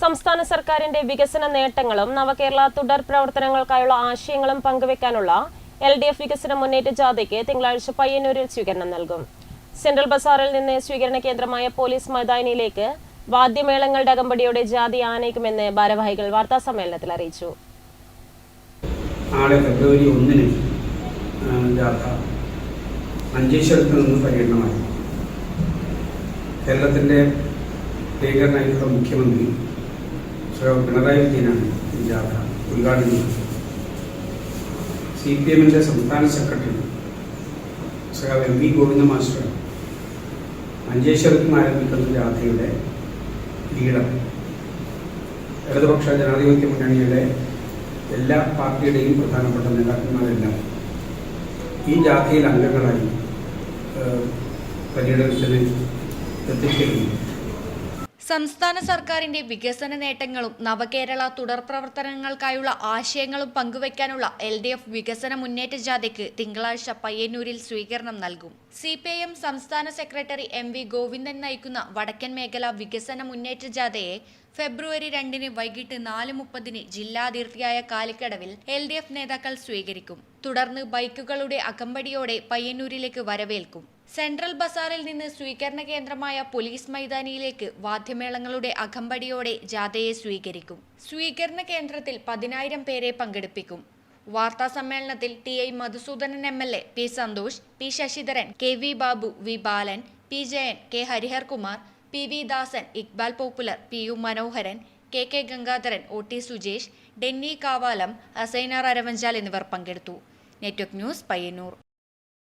സംസ്ഥാന സർക്കാരിന്റെ വികസന നേട്ടങ്ങളും നവകേരള തുടർ പ്രവർത്തനങ്ങൾക്കായുള്ള ആശയങ്ങളും പങ്കുവെക്കാനുള്ള എൽ ഡി എഫ് വികസന മുന്നേറ്റ ജാഥയ്ക്ക് തിങ്കളാഴ്ച പയ്യന്നൂരിൽ സ്വീകരണം നൽകും. സെൻട്രൽ ബസാറിൽ നിന്ന് സ്വീകരണ കേന്ദ്രമായ പോലീസ് മൈതാനിയിലേക്ക് വാദ്യമേളങ്ങളുടെ അകമ്പടിയോടെ ജാതി ആനയിക്കുമെന്ന് ഭാരവാഹികൾ വാർത്താസമ്മേളനത്തിൽ അറിയിച്ചു. നാളെ ഫെബ്രുവരി ഒന്നിന് ജാഥ മഞ്ചേശ്വരത്ത് നിന്ന് പര്യടനമായി കേരളത്തിന്റെ ഭീകരനായിട്ടുള്ള മുഖ്യമന്ത്രി ശ്രീ പിണറായി വിജയനാണ് ഈ ജാഥ ഉദ്ഘാടനം സി പി എമ്മിന്റെ സംസ്ഥാന secretary Shri M V Govinda master മഞ്ചേശ്വരത്ത് നിന്ന് ആരംഭിക്കുന്ന ജാഥയുടെ ലീഡർ ഇടതുപക്ഷ ജനാധിപത്യ മുന്നണിയുടെ എല്ലാ പാർട്ടിയുടെയും പ്രധാനപ്പെട്ട നേതാക്കന്മാരെല്ലാം ഈ ജാഥയിൽ അംഗങ്ങളായി പര്യടനത്തിന് എത്തിച്ചേരുന്നു. സംസ്ഥാന സർക്കാരിന്റെ വികസന നേട്ടങ്ങളും നവകേരള തുടർ പ്രവർത്തനങ്ങൾക്കായുള്ള ആശയങ്ങളും പങ്കുവയ്ക്കാനുള്ള എൽ ഡി എഫ് വികസന മുന്നേറ്റ ജാഥയ്ക്ക് തിങ്കളാഴ്ച പയ്യന്നൂരിൽ സ്വീകരണം നൽകും. സി പി ഐ എം സംസ്ഥാന സെക്രട്ടറി എം വി ഗോവിന്ദൻ നയിക്കുന്ന വടക്കൻ മേഖല വികസന മുന്നേറ്റ ജാഥയെ ഫെബ്രുവരി രണ്ടിന് വൈകിട്ട് നാല് മുപ്പതിന് ജില്ലാതിർത്തിയായ കാലിക്കടവിൽ എൽ ഡി എഫ് നേതാക്കൾ സ്വീകരിക്കും. തുടർന്ന് ബൈക്കുകളുടെ അകമ്പടിയോടെ പയ്യന്നൂരിലേക്ക് വരവേൽക്കും. സെൻട്രൽ ബസാറിൽ നിന്ന് സ്വീകരണ കേന്ദ്രമായ പോലീസ് മൈതാനിയിലേക്ക് വാദ്യമേളങ്ങളുടെ അകമ്പടിയോടെ ജാഥയെ സ്വീകരിക്കും. സ്വീകരണ കേന്ദ്രത്തിൽ പതിനായിരം പേരെ പങ്കെടുപ്പിക്കും. വാർത്താ സമ്മേളനത്തിൽ T I Madhusudanan M L A P Santhosh P Sasidharan K V Babu V Balan P Jayan K Hariharkumar P V Dasan Iqbal Popular P U Manoharan K K Gangadharan O T Sujesh Denny Kavalam Asainar Aravanchal എന്നിവർ പങ്കെടുത്തു. Network news Payyanur.